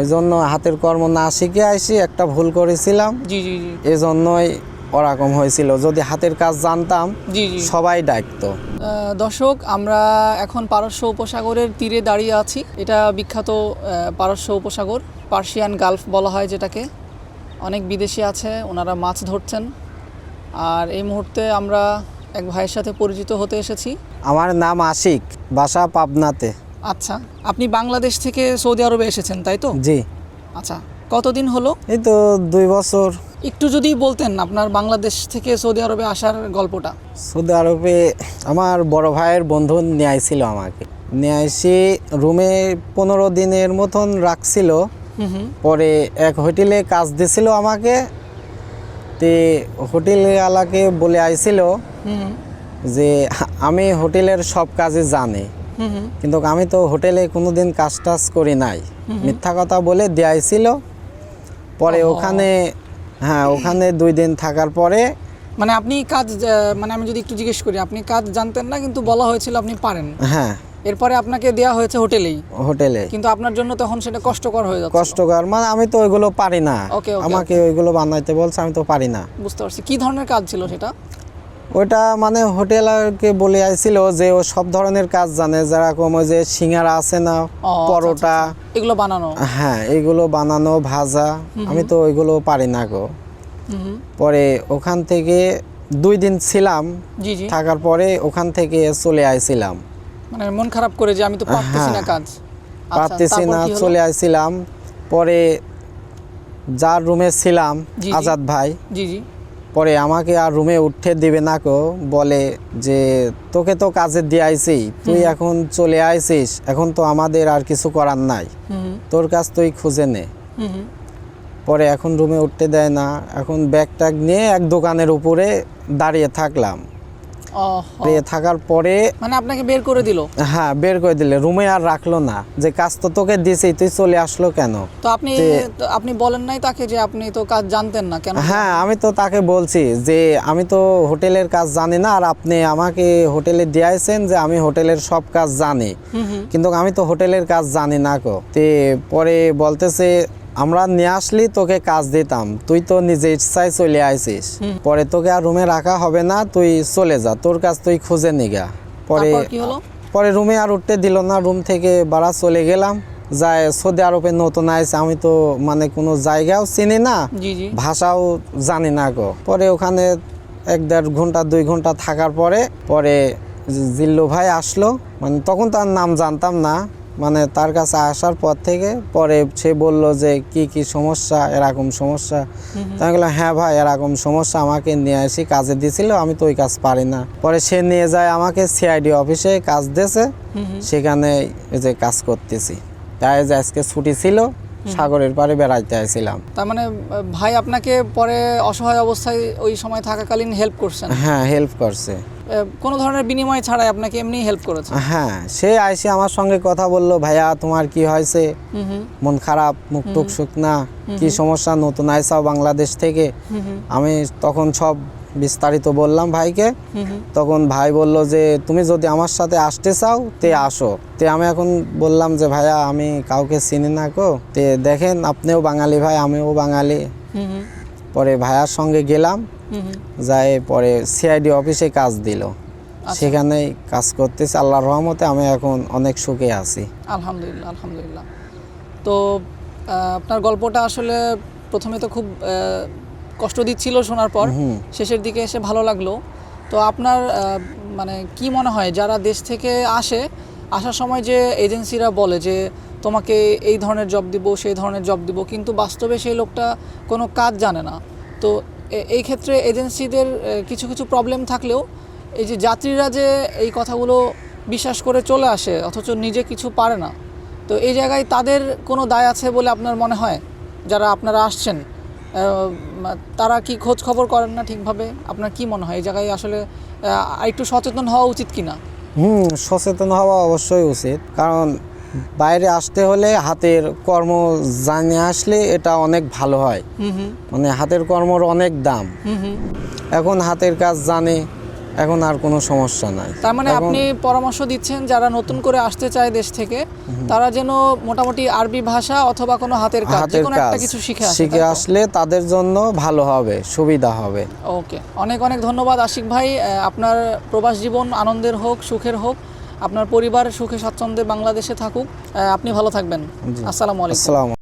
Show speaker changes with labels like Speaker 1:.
Speaker 1: ওই জন্য হাতের কর্ম না শিখে আইসি একটা ভুল করেছিলাম।
Speaker 2: জি জি জি।
Speaker 1: এজন্যই ওরকম হয়েছিল। যদি হাতের কাজ জানতাম
Speaker 2: জি জি।
Speaker 1: সবাই ডাকতো।
Speaker 2: দর্শক আমরা এখন পারস্য উপসাগরের তীরে দাঁড়িয়ে আছি। এটা বিখ্যাত পারস্য উপসাগর পার্সিয়ান গালফ বলা হয় যেটাকে। অনেক বিদেশি আছে ওনারা মাছ ধরছেন। আর এই মুহূর্তে আমরা এক ভাইয়ের সাথে পরিচিত হতে এসেছি।
Speaker 1: আমার নাম আশিক বাসা পাবনাতে।
Speaker 2: আচ্ছা আপনি বাংলাদেশ থেকে সৌদি আরবে এসেছেন তাই তো?
Speaker 1: জি।
Speaker 2: আচ্ছা কতদিন হলো?
Speaker 1: এই তো দুই বছর।
Speaker 2: একটু যদি বলতেন আপনার বাংলাদেশ থেকে সৌদি আরবে আসার গল্পটা।
Speaker 1: সৌদি আরবে আমার বড় ভাইয়ের বন্ধু নিয়ে আইছিল আমাকে। নিয়ে আইসি রুমে পনেরো দিনের মতন রাখছিল। পরে এক হোটেলে কাজ দিছিল আমাকে। তে হোটেলওয়ালাকে বলে আইছিল যে আমি হোটেলের সব কাজে জানি। কিন্তু আমি তো হোটেলে কোনোদিন কাজ টাজ করি নাই। মিথ্যা কথা বলে দেয়াইছিল। পরে ওখানে হ্যাঁ ওখানে দুই দিন থাকার পরে
Speaker 2: মানে আপনি কাজ মানে আমি যদি একটু জিজ্ঞেস করি আপনি কাজ জানতেন না কিন্তু বলা হয়েছিল আপনি পারেন?
Speaker 1: হ্যাঁ।
Speaker 2: এরপরে আপনাকে দেয়া হয়েছে হোটেলেই?
Speaker 1: হোটেলে।
Speaker 2: কিন্তু আপনার জন্য তখন সেটা কষ্টকর হয়ে যাচ্ছে
Speaker 1: কষ্টকর মানে আমি তো ওইগুলো পারি না। আমাকে ওইগুলো বানাইতে বলছে আমি তো পারি না।
Speaker 2: বুঝতে পারছি। কি ধরনের কাজ ছিল সেটা?
Speaker 1: ওইটা মানে হোটেলারকে বলে আইছিল যে ও সব ধরনের কাজ জানে যেরকম ওই যে সিঙ্গারা আছে না
Speaker 2: আচ্ছা,
Speaker 1: পরোটা।
Speaker 2: এগুলো বানানো?
Speaker 1: হ্যাঁ এগুলো বানানো ভাজা। আমি তো ওইগুলো পারি না গো। পরে ওখান থেকে দুই দিন ছিলাম। থাকার পরে ওখান থেকে চলে আইছিলাম।
Speaker 2: মানে মন খারাপ করে যে আমি তো পারতেছি না
Speaker 1: হ্যাঁ।
Speaker 2: কাজ। আচ্ছা,
Speaker 1: পারতেছি না চলে আইছিলাম। পরে যার রুমে ছিলাম। আজাদ ভাই।
Speaker 2: জি জি।
Speaker 1: পরে আমাকে আর রুমে উঠতে দিবে না কো বলে যে তোকে তো কাজে দিয়ে আইছি তুই এখন চলে আইছিস এখন তো আমাদের আর কিছু করার নাই। তোর কাজ তুই খুঁজে নে। পরে এখন রুমে উঠতে দেয় না এখন ব্যাগ ট্যাগ নিয়ে এক দোকানের উপরে দাঁড়িয়ে থাকলাম।
Speaker 2: ও,
Speaker 1: থাকার পরে
Speaker 2: মানে আপনাকে বের করে দিল?
Speaker 1: হ্যাঁ বের করে দিলে। রুমে আর রাখল না। যে কাজ তো তোকে দিছি তুই চলে আসলো কেন?
Speaker 2: তো আপনি আপনি বলেন নাই তাকে যে আপনি তো কাজ জানতেন না কেন?
Speaker 1: হ্যাঁ আমি তো তাকে বলছি যে আমি তো হোটেলের কাজ জানি না আর আপনি আমাকে হোটেলে দিয়েছেন যে আমি হোটেলের সব কাজ জানি। কিন্তু আমি তো হোটেলের কাজ জানি না কো তে পরে বলতেছে আমরা নিয়ে আসলি তোকে কাজ দিতাম। তুই তো নিজে ইচ্ছায় চলে আইছিস। পরে তোকে আর রুমে রাখা হবে না তুই চলে যা। তোর কাজ তুই খুঁজে নিগা। পরে পরে রুমে আর উঠতে দিল না রুম থেকে বাড়া চলে গেলাম। যায় সৌদি আরবে নতুন আইছে আমি তো মানে কোনো জায়গাও চিনি না ভাষাও জানি না গো। পরে ওখানে এক দেড় ঘণ্টা দুই ঘণ্টা থাকার পরে পরে জিল্লু ভাই আসলো। মানে তখন তার নাম জানতাম না। মানে তার কাছে আসার পর থেকে পরে সে বলল যে কি কি সমস্যা? এরকম সমস্যা? আমি বললাম হ্যাঁ ভাই এরকম সমস্যা আমাকে নিয়ে আসি কাজে দিয়েছিল আমি তো ওই কাজ পারি না। পরে সে নিয়ে যায় আমাকে সিআইডি অফিসে কাজ দিয়েছে। সেখানে যে কাজ করতেছি। তাই যে আজকে ছুটি ছিল সাগরের পাড়ে বেড়াইতে আসছিলাম
Speaker 2: তার মানে ভাই আপনাকে পরে অসহায় অবস্থায় ওই সময় থাকাকালীন হেল্প করছেন?
Speaker 1: হ্যাঁ হেল্প করছে।
Speaker 2: কোনো ধরনের বিনিময় ছাড়াই আপনাকে এমনি হেল্প করেছে?
Speaker 1: হ্যাঁ সে আইসে আমার সঙ্গে কথা বলল ভাইয়া তোমার কি হয়েছে? মন খারাপ মুখ টুক শুকনা কি সমস্যা? নতুন আইসাও বাংলাদেশ থেকে? আমি তখন সব বিস্তারিত বললাম ভাইকে। তখন ভাই বলল যে তুমি যদি আমার সাথে আসতে চাও তে আসো। তে আমি এখন বললাম যে ভাইয়া আমি কাউকে চিনি না কো। তে দেখেন আপনিও বাঙালি ভাই আমিও বাঙালি। পরে ভাইয়ার সঙ্গে গেলাম। যাই পরে সিআইডি অফিসে কাজ দিল। সেখানেই কাজ করতেছি আল্লাহর রহমতে আমি এখন অনেক সুখে আছি।
Speaker 2: আলহামদুলিল্লাহ আলহামদুলিল্লাহ। তো আপনার গল্পটা আসলে প্রথমে তো খুব কষ্ট দিচ্ছিল শোনার পর। শেষের দিকে এসে ভালো লাগল। তো আপনার মানে কি মনে হয় যারা দেশ থেকে আসে আসার সময় যে এজেন্সিরা বলে যে তোমাকে এই ধরনের জব দিব সেই ধরনের জব দিব কিন্তু বাস্তবে সেই লোকটা কোনো কাজ জানে না। তো এই ক্ষেত্রে এজেন্সিদের কিছু কিছু প্রবলেম থাকলেও এই যে যাত্রীরা যে এই কথাগুলো বিশ্বাস করে চলে আসে, অথচ নিজে কিছু পারে না, তো এই জায়গায় তাদের কোনো দায় আছে বলে আপনার মনে হয়? যারা আপনারা আসছেন তারা কি খোঁজ খবর করেন না ঠিকভাবে? আপনার কি মনে হয়? এই জায়গায় আসলে একটু সচেতন হওয়া উচিত কিনা?
Speaker 1: হুম, সচেতন হওয়া অবশ্যই উচিত। কারণ বাইরে আসতে হলে হাতের কর্ম জানিয়ে আসলে এটা অনেক ভালো হয়। মানে হাতের কর্মর অনেক দাম। এখন হাতের কাজ জানে এখন আর কোনো সমস্যা নাই।
Speaker 2: তার মানে আপনি পরামর্শ দিচ্ছেন যারা নতুন করে আসতে চায় দেশ থেকে তারা যেন মোটামুটি আরবি ভাষা অথবা কোনো হাতের কাজ যে কোনো একটা কিছু শিখে আসে
Speaker 1: শিখে আসলে তাদের জন্য ভালো হবে সুবিধা হবে।
Speaker 2: ওকে। অনেক অনেক ধন্যবাদ আশিক ভাই। আপনার প্রবাস জীবন আনন্দের হোক সুখের হোক। আপনার পরিবার সুখে স্বাচ্ছন্দ্যে বাংলাদেশে থাকুক। আপনি ভালো থাকবেন। আসসালামু আলাইকুম।